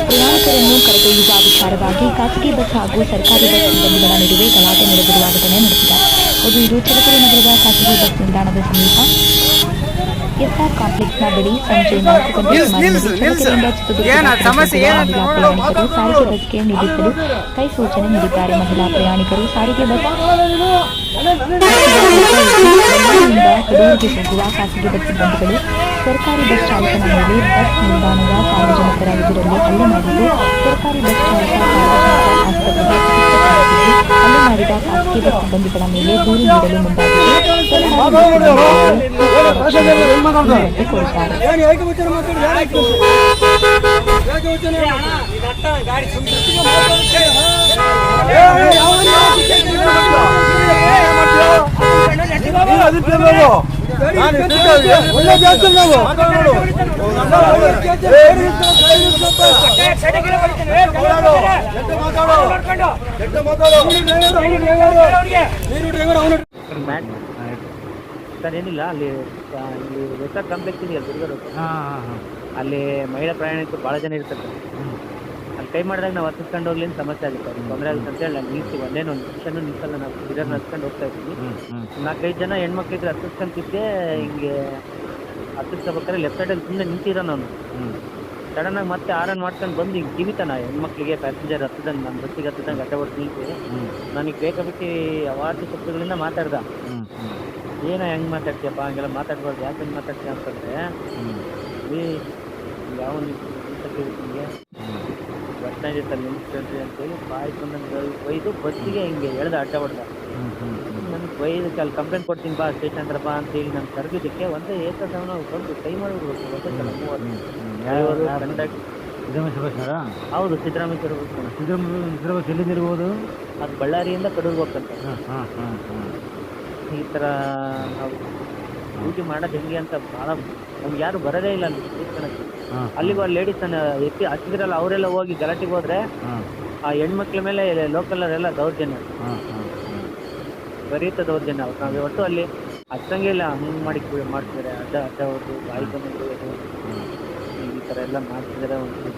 ಪ್ರಯಾಣಿಕರನ್ನು ಕರೆದೊಯ್ಯುವ ವಿಚಾರವಾಗಿ ಖಾಸಗಿ ಬಸ್ ಹಾಗೂ ಸರ್ಕಾರಿ ಬಸ್ ಸಿಬ್ಬಂದಿಗಳ ನಡುವೆ ಗಲಾಟೆ ನಡೆದಿರುವ ಘಟನೆ ನಡೆದಿದೆ. ಅದು ಇದು ಚಿಲಕರೆ ನಗರದ ಖಾಸಗಿ ಬಸ್ ನಿಲ್ದಾಣದ ಸಮೀಪ ಎಸ್ಆರ್ ಕಾಂಪ್ಲೆಕ್ಸ್ನ ಬಳಿ ಸಂಜೆ ನಾಲ್ಕು ಗಂಟೆ ಪ್ರಯಾಣಿಕರು ಸಾರಿಗೆ ಬಸ್ಗೆ ನಿಲ್ಲಿಸಲು ಕೈ ಸೂಚನೆ ನೀಡಿದ್ದಾರೆ. ಮಹಿಳಾ ಪ್ರಯಾಣಿಕರು ಸಾರಿಗೆ ಬಸ್ ಕಡೂರಿಗೆ ಹೋಗುವ ಖಾಸಗಿ ಬಸ್ ಸಿಬ್ಬಂದಿಗಳು ಸರ್ಕಾರಿ ಬಸ್ ಚಾಲಕನ ಮೇಲೆ ಬಸ್ ನಿಲ್ದಾಣದ ಸಾರ್ವಜನಿಕರ ಎದುರಲ್ಲಿ ಹಲ್ಲೆ ಮಾಡಿದ್ದು ಸರ್ಕಾರಿ ಬಸ್ ಚಾಲಕ ಸಾರ್ವಜನಿಕ ಆಸ್ಪತ್ರೆಗೆ ಹಲ್ಲೆ ಮಾಡಿದ ಖಾಸಗಿ ಬಸ್ ಸಿಬ್ಬಂದಿಗಳ ಮೇಲೆ ದೂರು ನೀಡಲು ಮುಂದಾಗಿದ್ದು ಸರ್ಕಾರಿ ಬಸ್ ಸಿಬ್ಬಂದಿಗಳು ರಕ್ಷಣೆಗೆ ಕೋರಿದ್ದಾರೆ ಮ್ಯಾಟ್ ಸರ್ ಏನಿಲ್ಲ ಅಲ್ಲಿ ಇಲ್ಲಿ ರೆಸಾರ್ಟ್ ಕಾಂಪ್ಲೆಕ್ಸ್ ಇದೆಯಲ್ಲ ದುರ್ಗ. ಅಲ್ಲಿ ಮಹಿಳಾ ಪ್ರಯಾಣಿಕರು ಭಾಳ ಜನ ಇರ್ತಾರೆ. ಅಲ್ಲಿ ಕೈ ಮಾಡಿದಾಗ ನಾವು ಹತ್ತಿಸ್ಕೊಂಡು ಹೋಗ್ಲಿ ಅಂತ ಸಮಸ್ಯೆ ಆಗುತ್ತೆ? ಅದು ತೊಂದರೆ ಆಗುತ್ತೆ ಅಂತೇಳಿ ನಾನು ನಿಲ್ಸಿ ಒಂದೇನು ಒಂದು ನಿಮಿಷನೂ ನಿಲ್ಸಲ್ಲ ನಾವು ಇದನ್ನ ಹತ್ಕೊಂಡು ಹೋಗ್ತಾ ಇದ್ದೀವಿ ನಾಲ್ಕೈದು ಜನ ಹೆಣ್ಮಕ್ಳಿದ್ರೆ ಹತ್ತಿಸ್ಕೊಂತಿದ್ದೆ ಹಿಂಗೆ ಹತ್ತಿಸ್ಕೋಬೇಕಾದ್ರೆ ಲೆಫ್ಟ್ ಸೈಡಲ್ಲಿ ಸುಮ್ಮನೆ ನಿಂತಿರೋ ನಾನು. ಸಡನ್ನಾಗಿ ಮತ್ತೆ ಆರನ್ ಮಾಡ್ಕೊಂಡು ಬಂದು ಹಿಂಗೆ ಜೀವಿತಾನ ಹೆಣ್ಮಕ್ಳಿಗೆ ಪ್ಯಾಸೆಂಜರ್ ಹತ್ತದಂಗೆ ನಾನು ಬಸ್ಸಿಗೆ ಹತ್ತದಂಗೆ ಅಡ್ಡ ಹೊಡೆದು ನಿಂತು. ನನಗೆ ಬೇಕಾಬಿಟ್ಟು ಅವಾರ್ತಿ ಶಬ್ದಗಳಿಂದ ಮಾತಾಡ್ದ. ಏನೋ ಹೆಂಗೆ ಮಾತಾಡ್ತೀಯಪ್ಪ? ಹಂಗೆಲ್ಲ ಮಾತಾಡ್ಬಾರ್ದು. ಯಾಕೆ ಮಾತಾಡ್ತೀಯ ಅಂತಂದರೆ ಯಾವ ನಿಮಗೆ ಬಸ್ ಸ್ಟ್ಯಾಂಡ್ ಕಂಟ್ರಿ ಅಂತೇಳಿ ಬಾಯಿ ಬಂದಂಗೆ ಒಯ್ದು ಬಸ್ಸಿಗೆ ಹಿಂಗೆ ಎಳ್ದು ಅಡ್ಡ ಹೊಡ್ದ. ನನಗೆ ಬೈದು ಅಲ್ಲಿ ಕಂಪ್ಲೇಂಟ್ ಕೊಡ್ತೀನಿ ಬಾ ಸ್ಟೇಷನ್ ಹತ್ರ ಬಾ ಅಂತೇಳಿ ನಾನು ಕರೆದಿದ್ದಕ್ಕೆ ಒಂದೇ ಏಕಸಮನ ಬಂದು ಕೈ ಮಾಡಿಬಿಡ್ಬೇಕು ಸಲ ಮೂವತ್ತು ಡ್ರೈವರು ಕಂಡಕ್ಟ್ ಹೌದು ಸಿದ್ದರಾಮೇಶ್ವರ ಬಸ್ ಎಲ್ಲಿಂದಿರ್ಬೋದು ಅದು ಬಳ್ಳಾರಿಯಿಂದ ಕಡೂರ್ಗೆ ಹೋಗ್ತಂತೆ ಈ ಥರ ನಾವು ಡ್ಯೂಟಿ ಮಾಡೋದು ಹೆಂಗೆ ಅಂತ ಭಾಳ ನಮ್ಗೆ ಯಾರು ಬರೋದೇ ಇಲ್ಲ ಅಲ್ಲಿ. ಅಲ್ಲಿಗೂ ಆ ಲೇಡೀಸ್ ಎತ್ತಿ ಹಚ್ಚಿದ್ರಲ್ಲ ಅವರೆಲ್ಲ ಹೋಗಿ ಗಲಾಟೆಗೆ ಹೋದ್ರೆ ಆ ಹೆಣ್ಮಕ್ಳ ಮೇಲೆ ಲೋಕಲರೆಲ್ಲ ದೌರ್ಜನ್ಯ. ಬರೀತ ದೌರ್ಜನ್ಯ. ಅವ್ರು ನಾವು ಒಟ್ಟು ಅಲ್ಲಿ ಹಚ್ಚಂಗೆ ಇಲ್ಲ ಹಂಗ್ ಮಾಡಿ ಮಾಡ್ತಿದ್ದಾರೆ ಅಡ್ಡ ಅಡ್ಡ ಹೊಡೆದು ಬಾಯಿ ಬಂದು ಈ ಥರ ಎಲ್ಲ ಮಾಡ್ತಿದ್ದಾರೆ ಒಂದು